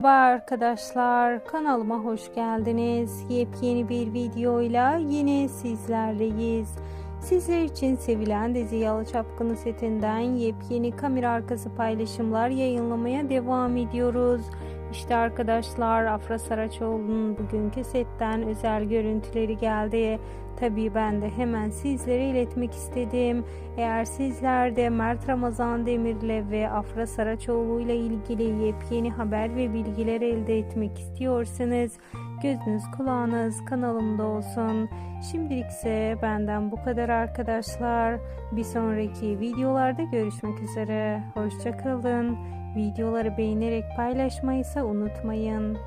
Merhaba arkadaşlar kanalıma hoş geldiniz. Yepyeni bir videoyla yine sizlerleyiz. Sizler için sevilen dizi Yalı Çapkını setinden yepyeni kamera arkası paylaşımlar yayınlamaya devam ediyoruz. İşte arkadaşlar Afra Saraçoğlu'nun bugünkü setten özel görüntüleri geldi. Tabii ben de hemen sizlere iletmek istedim. Eğer sizler de Mert Ramazan Demir'le ve Afra Saraçoğlu ile ilgili yepyeni haber ve bilgiler elde etmek istiyorsanız gözünüz kulağınız kanalımda olsun. Şimdilik ise benden bu kadar arkadaşlar. Bir sonraki videolarda görüşmek üzere. Hoşçakalın. Videoları beğenerek paylaşmayı ise unutmayın.